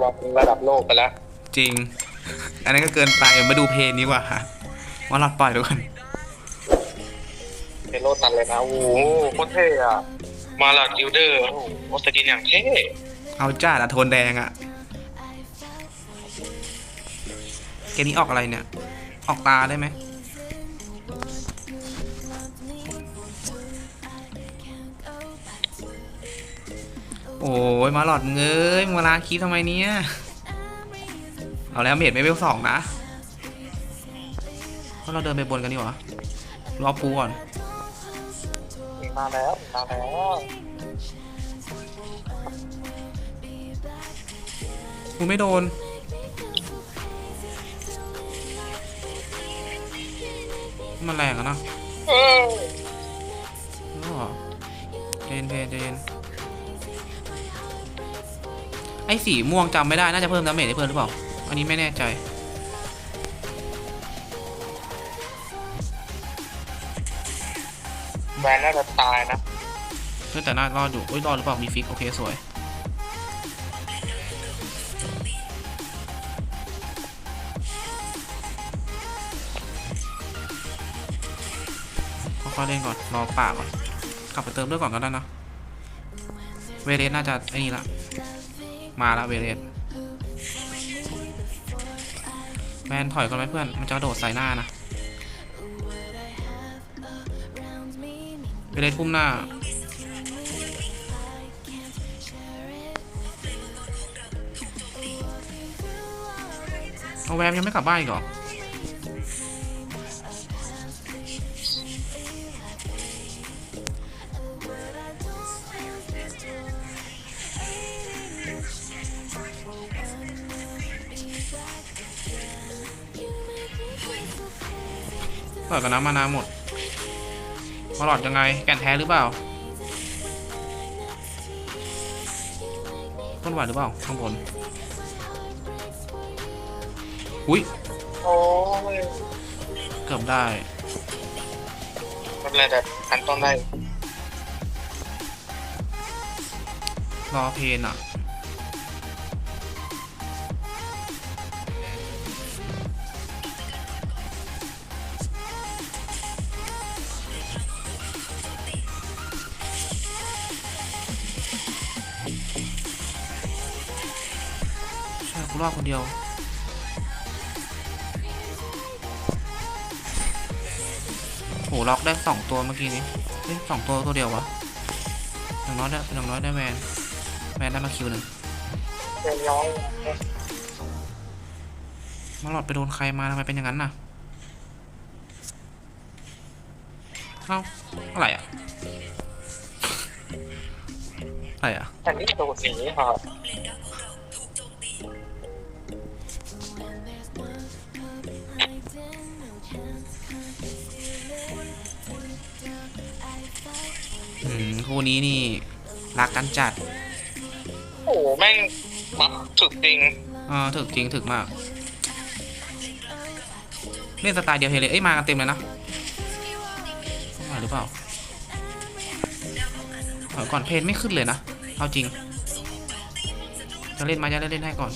วอลระดับโลกไปแล้ว จริง อันนั้นก็เกินไปมาดูเพลงนี้กว่าว่าหลอดปล่อยดูกันเป็นโลตันเลยนะ โอ้โหโคตรเท่อะมาลากิลเดอร์โอ้โหสกินอย่างเท่เอาจ้าอะโทนแดงอะเกมนี้ออกอะไรเนี่ย ออกตาได้ไหม อ้ยมาหลอดมึงเอ้ยมึงมาล้างคลิปทำไมเนี่ย เอาแล้วเมดไม่เวลสองนะเพราะเราเดินไปบนกันดีกว่ารอปูก่อน มาแล้ว มาแล้วกูไม่โดน มันแรงอะเนาะเอออ๋อเจนเจนเจน ไอ้สีม่วงจำไม่ได้น่าจะเพิ่มดาเมจให้เพิ่มหรือเปล่า อันนี้ไม่แน่ใจแมนน่าจะตายนะเพื่อนแต่น่ารอดอยู่อุ้ยรอดหรือเปล่ามีฟิกโอเคสวยค่อยๆเล่นก่อนรอป่าก่อนกลับไปเติมด้วยก่อนก็ได้นะเวเรสน่าจะไอ้นี่ละ มาละเวเรสแมนถอยก่อนไหมเพื่อน มันจะกระโดดใส่หน้านะ เวเรสพุ่มหน้า เอาแวมยังไม่กลับบ้านอีกเหรอ เปิดกันน้ำมานาหมดมาหลอดยังไง แก่นแท้หรือเปล่า ต้นไหวหรือเปล่า ข้างบน อุ้ยโอ้ยเกือบได้ไม่เป็นไรแต่อันต้นได้ รอเพนอะ รอดคนเดียว โหล็อกได้สองตัวเมื่อกี้นี้เฮ้ยสองตัวตัวเดียววะอย่างน้อยได้อย่างน้อยได้แวนแวนได้มาคิวหนึ่งเรียนย้อยมาหลอดไปโดนใครมาทำไมเป็นอย่างนั้นน่ะ เอ้าอะไรอะอะไรอะแต่นี่ตัวสีครับ คู่นี้นี่รักกันจัด โอ้โหแม่งบัฟถึกจริงเออถึกจริงถึกมาก เล่นสไตล์เดียวเฮเลยเอ้ยมากันเต็มเลยนะมาหรือเปล่าก่อนเพนไม่ขึ้นเลยนะ เอาจริง จะเล่นไหมาจะเล่นให้ก่อน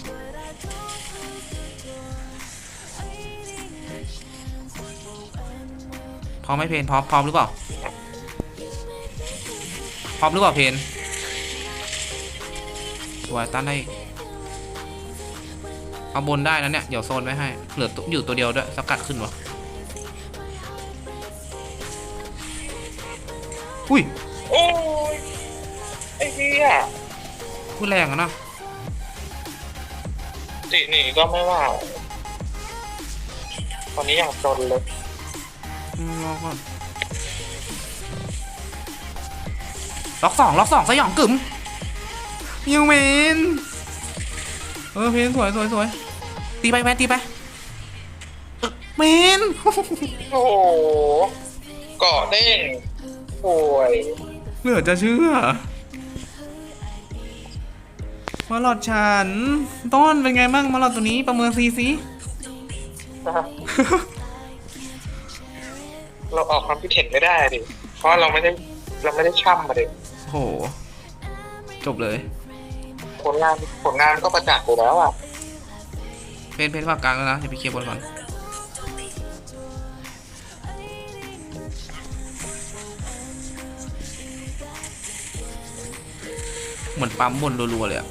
พร้อมไหมเพนพร้อมพร้อมหรือเปล่า พร้อมหรือเปล่าเพนสวยตันได้อีกเอาบนได้นะเนี่ย เดี๋ยวโซนไว้ให้ เหลือตัวอยู่ตัวเดียวด้วยสกัดขึ้นวะอุ้ย โอ้ย ไอ้เหี้ยพูดแรงอะเนาะติหนีก็ไม่ว่า ตอนนี้อย่างจนเลยอืมรอก่อน ล็อกสองล็อกสองสยองกึ๋มยิงเมนเออเพนสวยสวยสวยตีไปแมนตีไปเออเมนโอ้โหเกาะเด้งโอ้ยเหลือจะเชื่อมาหลอดฉัน ต้นเป็นไงบ้างมาหลอดตัวนี้ประเมินซีซีเราออกความคิดเห็นไม่ได้ดิ เพราะเราไม่ได้เราไม่ได้ช่ำมาดิ โห จบเลย ผลงานผลงานก็ประจักษ์อยู่แล้วอะ เพนเพนฝากกลางแล้วนะเดี๋ยวไปเคลียร์บนก่อนเหมือนปั๊มบนรัวๆเลยอะ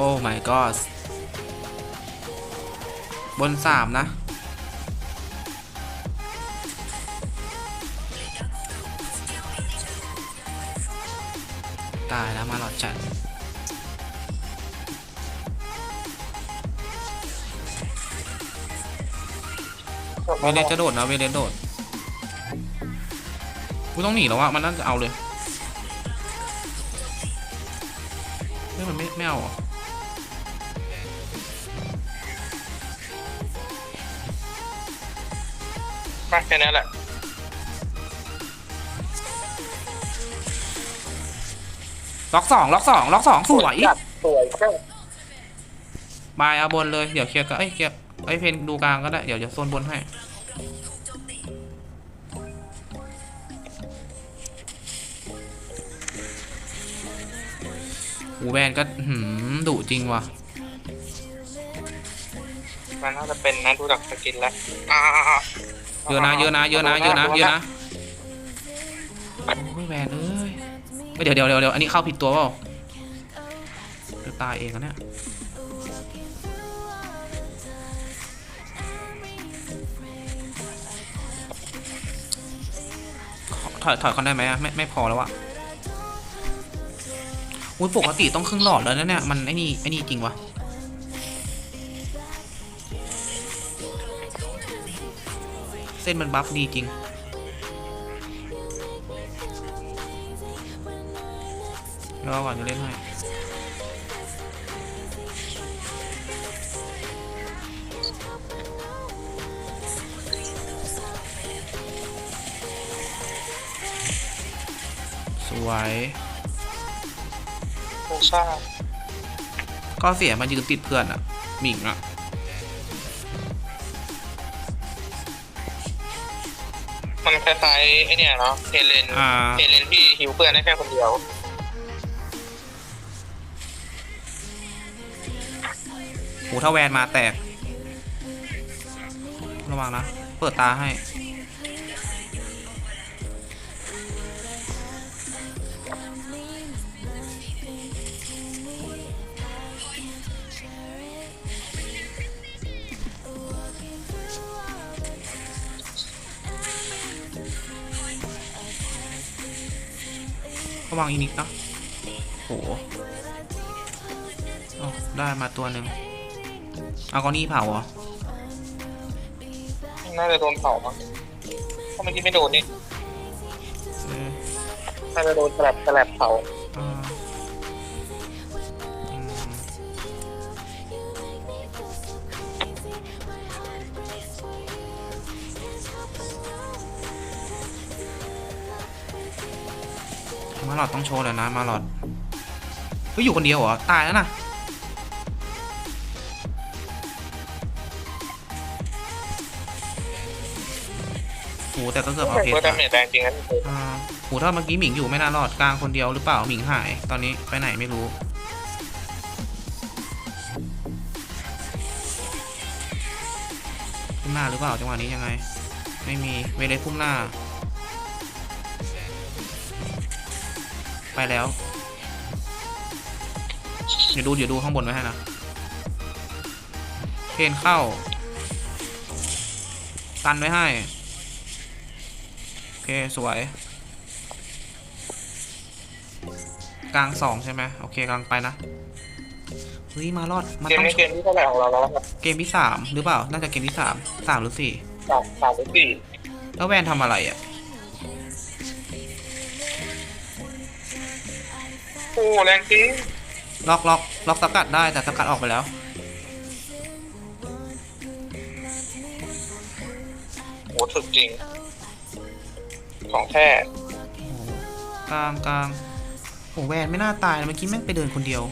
โอ้ my god บนสามนะ ตายแล้วมาหลอดจัดเวเลนจะโดดนะเวเลนโดด กูต้องหนีแล้วอะมันน่าจะเอาเลยเฮ้ยมันไม่ไม่เอาเหรอม แค่นั้นแหละล็อกสองล็อกสองล็อกสองสวยจัดสวยแค่บายเอาบนเลยเดี๋ยวเคลียร์ก็เอ้ยเคลียร์เอ้ยเพนดูกลางก็ได้เดี๋ยวจะโซนบนให้หูแวนก็หืมดุจริงว่ะมันน่าจะเป็นนะดูจากสกินแล้วอ่า เยอะนะเยอะนะเยอะนะเยอะนะเยอะนะโอ้ยแวนเอ้ยเอ้ยเดี๋ยวเดี๋ยวเดี๋ยวเดี๋ยวอันนี้เข้าผิดตัวเปล่าจะตายเองอะเนี่ยขอถอยถอยเขาได้ไหมอะไม่ไม่พอแล้วอะอุ้ยปกติต้องครึ่งหลอดแล้วนะเนี่ยมันไอ้นี่ไอ้นี่จริงวะ ส้นมันบัฟดีจริง รอก่อนจะเล่นให้สวยโอซ่าก็เสียมายืนติดเพื่อนอะหมิงอะ มันคล้ายๆไอเนี่ยเนาะเฮเลนอ่า เฮเลนที่ฮิวเพื่อนได้แค่คนเดียวหูถ้าแวนมาแตก ระวังนะ เปิดตาให้ ระวังอีกนิดนะโหเอาได้มาตัวหนึ่งเอากอนี่เผาเหรอน่าจะโดนเผามั้งถ้าเมื่อกี้ไม่โดนนี่เออน่าจะโดนสลับสลับเผา หลอดต้องโชว์เลยนะมาหลอดเฮ้ยอยู่คนเดียวเหรอ ตายแล้วนะโหแต่ก็เกือบเอาแต่เพชก็รดานะเมจแรงจริงนะอ่าโหถ้าเมื่อกี้หมิงอยู่ไม่น่ารอดกลางคนเดียวหรือเปล่าหมิงหาย ตอนนี้ไปไหนไม่รู้พุ่มหน้าหรือเปล่าจังหวะนี้ยังไง ไม่มีเวเลสพุ่มหน้า ไปแล้วเดี๋ยวดูเดี๋ยวดูข้างบนไว้ให้นะเพนเข้ากันไว้ให้ โอเค สวย กลางสองใช่ไหมโอเคกำลังไปนะเฮ้ยมารอดมันเกมต้องนี้เกมที่เท่าไหร่ของเราแล้วครับเกมที่สามหรือเปล่า น่าจะเกมที่สามสามหรือสี่สามสามหรือสี่แล้วแวนทำอะไรอะ โอ้แรงจริงล็อกล็อกล็อกสกัดได้แต่สกัดออกไปแล้ว โอ้ถึกจริง ของแท้กลางกลางโอ้แวนไม่น่าตายเมื่อกี้แม่งไปเดินคนเดียว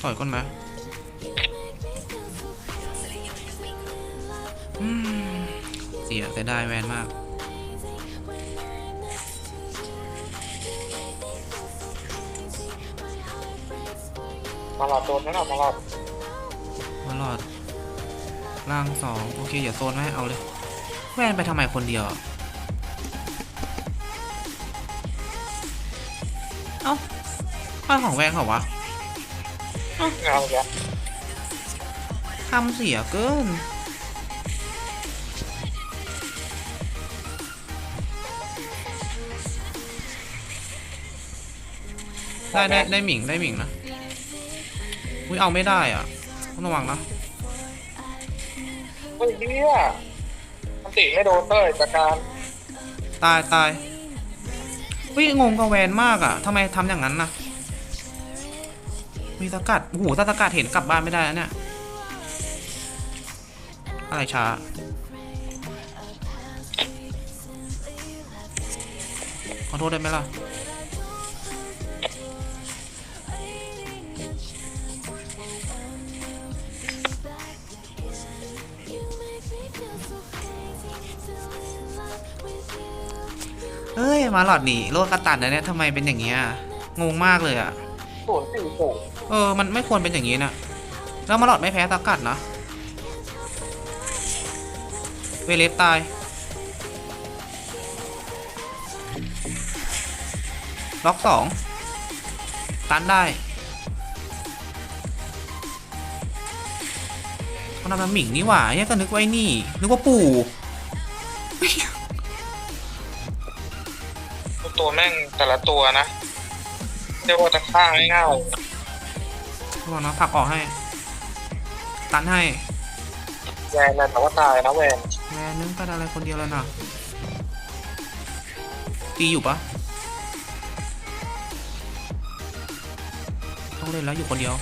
ถอยก้นไหม สียแต่ได้แวนมากมาหลอดโดนไหมล่ะมาหลอดวอลลอดล่างสองโอเคอย่าโซนไม่ให้เอาเลย แวนไปทำไมคนเดียวอะเอ้าบ้านของแวนเขาวะเงาแกทำเสียเกิน ได้ได้ได้หมิงได้หมิงนะอุ้ยเอาไม่ได้อะต้องระวังนะเฮ้ยเฮียมันติไม่โดนเต้ยจากการตายตายวิงงกับแวนมากอะทำไมทำอย่างนั้นนะมีสกัดโอ้โหถ้าสกัดเห็นกลับบ้านไม่ได้แล้วเนี่ยอะไรช้าขอโทษได้ไหมล่ะ เอ้ย มาหลอดหนีโลกกระตันนะเนี่ยทำไมเป็นอย่างเงี้ยงงมากเลยอะศูนย์สี่ศูนย์เออ มันไม่ควรเป็นอย่างนี้นะแล้วมาหลอดไม่แพ้ตากัดนะเวเลสตาย ล็อกสองตันได้เขาทำน้ำหมิงนี่หว่าเนี่ยก็นึกว่าไอ้นี่ นึกว่าปู่ ตัวแม่งแต่ละตัวนะเรียกว่าจะฆ่าง่ายระวังนะผลักออกให้ ตันให้ๆแวนนะแต่ว่าตายนะแวนแม่นึงเป็นอะไรคนเดียวแล้วนะตีอยู่ปะต้องเล่นแล้วอยู่คนเดียว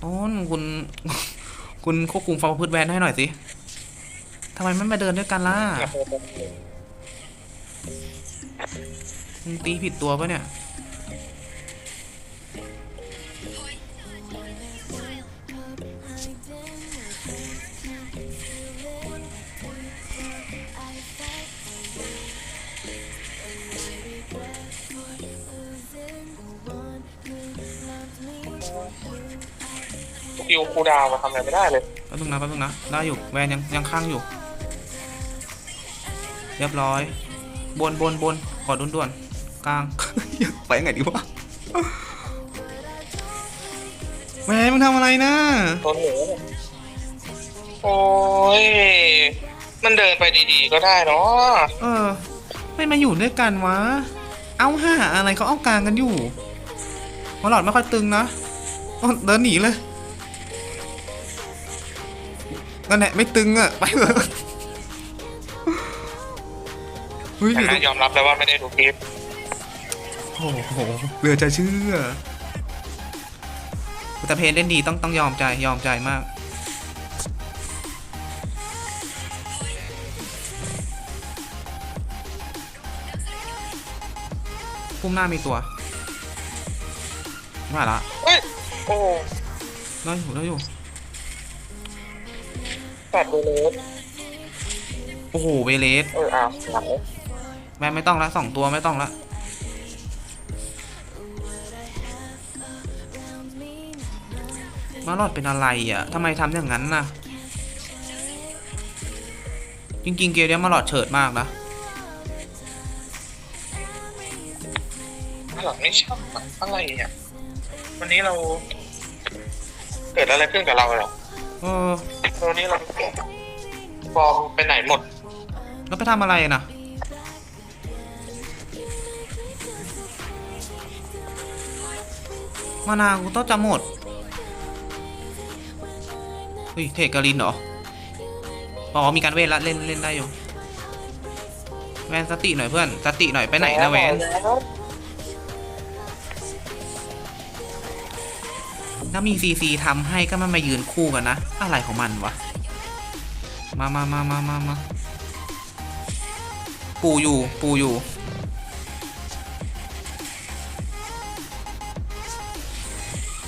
โอ้นคุณ คุณควบคุมฟาร์มพืชแวนให้หน่อยสิ ทำไมไม่มาเดินด้วยกันล่ะมึงตีผิดตัวปะเนี่ย คิวคูลดาวน์มาทำอะไรไม่ได้เลย แป๊บนึงนะแป๊บนึงนะ ได้อยู่ แวนยังยังค้างอยู่ เรียบร้อย บนบนบนขอด่วนด่วนๆกลาง ไปไงดีวะแวนมึงทำอะไรนะตัวหนูโอ้ย มันเดินไปดีๆก็ได้เนาะเออ ไม่มาอยู่ด้วยกันวะ เอาห่าอะไรเขาเอากลางกันอยู่วอลลอดไม่ค่อยตึงนะอ้าวเดินหนีเลยนั่นแหละไม่ตึงอะไปเลย เฮ้ยแต่เดี๋ยวนะยอมรับแล้วว่าไม่ได้ดูคลิปโอ้โหเหลือจะเชื่อแต่เพนเล่นดีต้องต้องยอมใจยอมใจมากพุ่มหน้ามีตัวมาละเฮ้ยโอ้ได้อยู่ได้อยู่แปดเบลสโอ้โหเวเลสเอออ้าว หลังแม่ไม่ต้องละสองตัวไม่ต้องละมาหลอดเป็นอะไรอะทำไมทำอย่างนั้นน่ะจริงๆ เกมเนี้ยมาหลอดเฉิดมากนะหลังไม่ชอบอะไรอะวันนี้เรา เกิดอะไรขึ้นกับเราเหรอเออวันนี้เราฟอร์มไปไหนหมด แล้วไปทำอะไรนะ มานากูต้องจะหมดเฮ้ยเทกกาลินเหรออ๋อมีการเวทละเล่นเล่นได้อยู่แวนสติหน่อยเพื่อนสติหน่อยไปไหนนะแวนถ้ามีซีซีทำให้ก็มันมายืนคู่กันนะ อะไรของมันวะ มามามามามามาปูอยู่ปูอยู่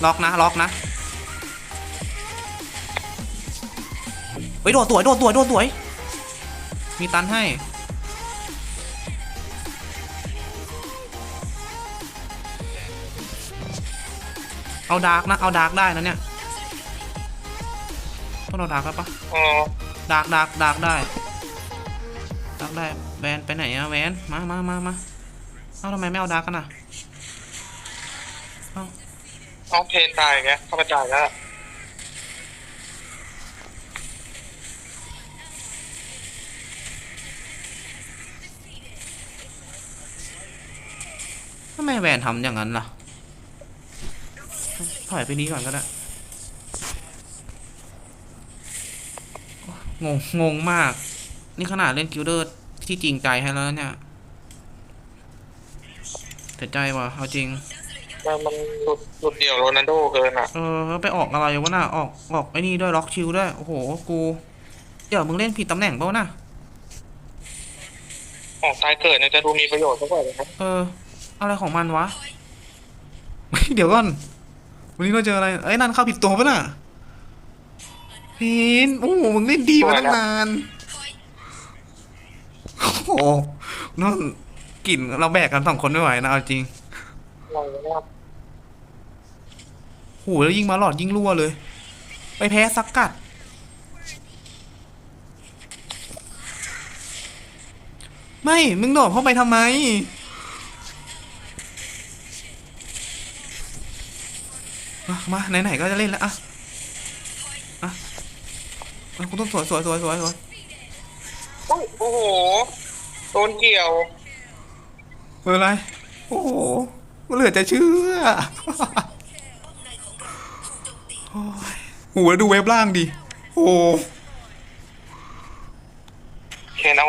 ล็อกนะล็อกนะเฮ้ยโดดสวยโดดสวยโดดสวย มีตันให้ เอาดาร์กนะ เอาดาร์กได้นะเนี่ยต้องเอาดาร์กแล้วปะดาร์กดาร์กดาร์กได้ดาร์กได้แวนไปไหนอะแวนมามามามาเอ้าทำไมไม่เอาดาร์กกันอะ เอาเพนตายแกเข้าไปจ่ายแล้วทำไมแวนทำอย่างนั้นล่ะ ถอยไปนี้ก่อนก็ได้งงงงมาก นี่ขนาดเล่นกิลเดอร์ที่จริงใจให้แล้วเนี่ยเสียใจว่ะเอาจริง มันมันหลุดหลุดเดี่ยวโรนัลโดเกินอะ เออแล้วไปออกอะไรวะน่ะออกออกไอ้นี่ด้วยล็อกชิลด้วย โอ้โห กู เดี๋ยวมึงเล่นผิดตำแหน่งเปล่าน่ะ ออกตายเกิดเนี่ยจะดูมีประโยชน์สักกว่าเลยครับเออ อะไรของมันวะ เดี๋ยวก่อน วันนี้เราเจออะไรเอ้ยนั่นเข้าผิดตัวปะน่ะพีนโอ้โหมึงเล่นดีมาตั้งนานโอ้โหนั่นกลิ่นเราแบกกันสองคนไม่ไหวนะเอาจริงอะไรเนี่ย โหแล้วยิงมาหลอดยิงรั่วเลย ไปแพ้สักกัด ไม่ มึงโดดเข้าไปทำไม มามาไหน ๆ ก็จะเล่นแล้วอะอะอะคุณต้องสวยสวยสวยสวยสวยโอ้ยโอ้โห โดนเกี่ยวเอออะไร โอ้โหมัน เหลือจะเชื่อโอ้ยโหแล้วดูเว็บล่างดิ โอ้เคนเอา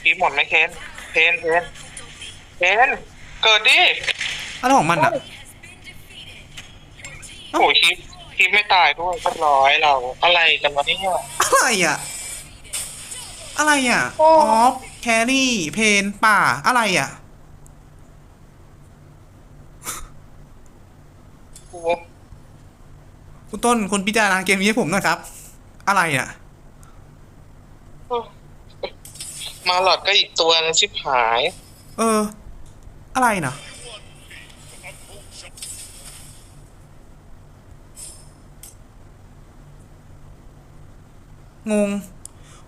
พีหมดไหมเคนเคนเคนเคนเกิดดิอะไรของมันอะโอ้ยคลิปคลิปไม่ตายด้วยเรียบร้อยเรา อะไรกันวะเนี่ยอะไรอะ อะไรอะโอ้ออฟ แครี่ เพน ป่า อะไรอะ โอ้โห คุณต้นคุณพิจารณาเกมนี้ให้ผมหน่อยครับ อะไรอะ มาหลอดก็อีกตัวนึงชิบหาย เออ อะไรนะงง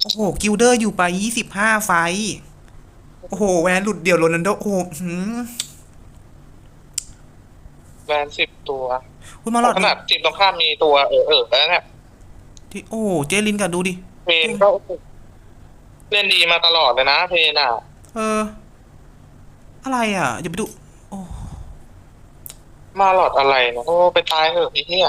โอ้โห กิลเดอร์อยู่ไปยี่สิบห้าไฟท์โอ้โห แวนหลุดเดี่ยวโรนัลโด โอ้โหหืม แบนสิบตัวคุณมาหลอดขนาดจิบตรงข้ามมีตัวเออเออแล้วเนี่ยที่โอ้โหเจลินกันดูดิเพนก็เล่นดีมาตลอดเลยนะเพนอะ เออ อะไรอะอย่าไปดู โอ้ มาหลอดอะไรนะโอ้ไปตายเถอะไอ้เหี้ย